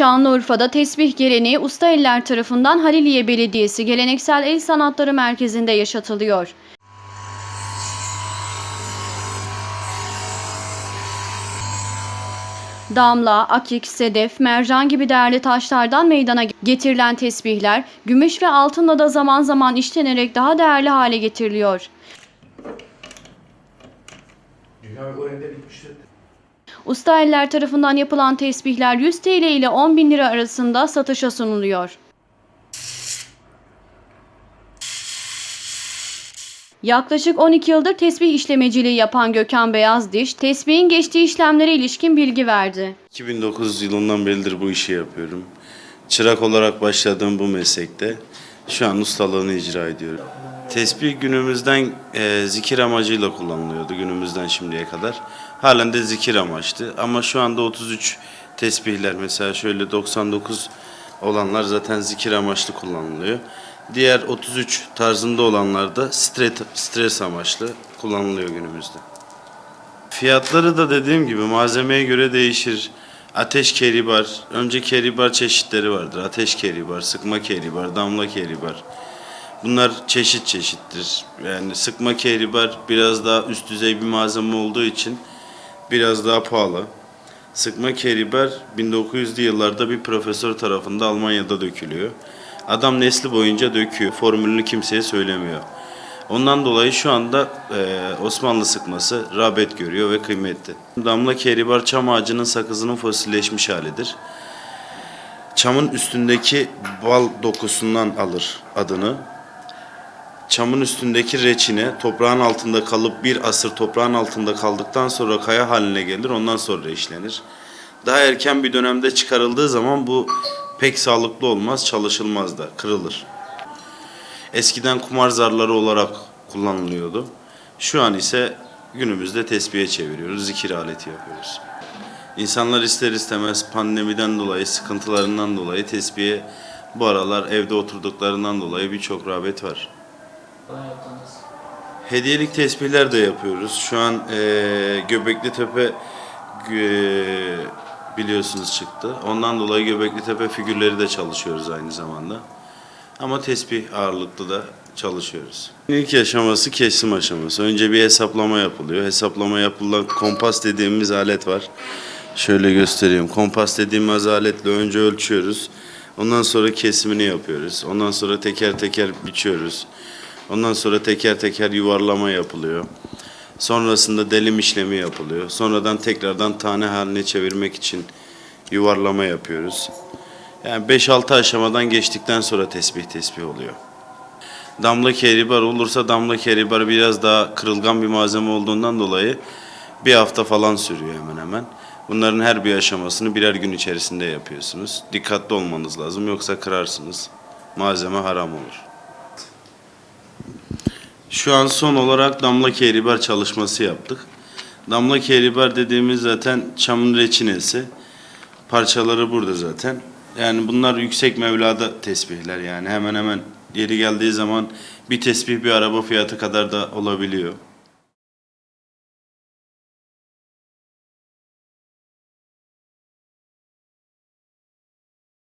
Şanlıurfa'da tesbih geleneği usta eller tarafından Haliliye Belediyesi Geleneksel El Sanatları Merkezi'nde yaşatılıyor. Damla, akik, sedef, mercan gibi değerli taşlardan meydana getirilen tesbihler, gümüş ve altınla da zaman zaman işlenerek daha değerli hale getiriliyor. Dünya rekorunda bitmiştir. Usta eller tarafından yapılan tesbihler 100 TL ile 10 bin lira arasında satışa sunuluyor. Yaklaşık 12 yıldır tesbih işlemeciliği yapan Gökhan Beyazdiş, tesbihin geçtiği işlemlere ilişkin bilgi verdi. 2009 yılından beridir bu işi yapıyorum. Çırak olarak başladığım bu meslekte şu an ustalığını icra ediyorum. Tesbih günümüzden e, zikir amacıyla kullanılıyordu günümüzden şimdiye kadar. Halen de zikir amaçlı ama şu anda 33 tesbihler mesela şöyle 99 olanlar zaten zikir amaçlı kullanılıyor. Diğer 33 tarzında olanlar da stres, stres amaçlı kullanılıyor günümüzde. Fiyatları da dediğim gibi malzemeye göre değişir. Ateş keribar, önce keribar çeşitleri vardır. Ateş keribar, sıkma keribar, damla keribar. Bunlar çeşit çeşittir. Yani sıkma keribar biraz daha üst düzey bir malzeme olduğu için biraz daha pahalı. Sıkma keribar 1900'lü yıllarda bir profesör tarafından Almanya'da dökülüyor. Adam nesli boyunca döküyor. Formülünü kimseye söylemiyor. Ondan dolayı şu anda e, Osmanlı sıkması rağbet görüyor ve kıymetli. Damla keribar çam ağacının sakızının fosilleşmiş halidir. Çamın üstündeki bal dokusundan alır adını. Çamın üstündeki reçine toprağın altında kalıp bir asır toprağın altında kaldıktan sonra kaya haline gelir ondan sonra işlenir. Daha erken bir dönemde çıkarıldığı zaman bu pek sağlıklı olmaz, çalışılmaz da, kırılır. Eskiden kumar zarları olarak kullanılıyordu. Şu an ise günümüzde tesbihe çeviriyoruz, zikir aleti yapıyoruz. İnsanlar ister istemez pandemiden dolayı, sıkıntılarından dolayı tesbihe bu aralar evde oturduklarından dolayı birçok rağbet var. Hediyelik tesbihler de yapıyoruz. Şu an eee Göbekli Tepe eee, biliyorsunuz çıktı. Ondan dolayı Göbekli Tepe figürleri de çalışıyoruz aynı zamanda. Ama tesbih ağırlıklı da çalışıyoruz. İlk aşaması kesim aşaması. Önce bir hesaplama yapılıyor. Hesaplama yapılan kompas dediğimiz alet var. Şöyle göstereyim. Kompas dediğimiz aletle önce ölçüyoruz. Ondan sonra kesimini yapıyoruz. Ondan sonra teker teker biçiyoruz. Ondan sonra teker teker yuvarlama yapılıyor. Sonrasında delim işlemi yapılıyor. Sonradan tekrardan tane haline çevirmek için yuvarlama yapıyoruz. Yani 5-6 aşamadan geçtikten sonra tesbih tesbih oluyor. Damla keribar olursa damla keribar biraz daha kırılgan bir malzeme olduğundan dolayı bir hafta falan sürüyor hemen hemen. Bunların her bir aşamasını birer gün içerisinde yapıyorsunuz. Dikkatli olmanız lazım yoksa kırarsınız. Malzeme haram olur. Şu an son olarak damla keribar çalışması yaptık. Damla keribar dediğimiz zaten çamın reçinesi. Parçaları burada zaten. Yani bunlar yüksek mevlada tesbihler yani hemen hemen yeri geldiği zaman bir tesbih bir araba fiyatı kadar da olabiliyor.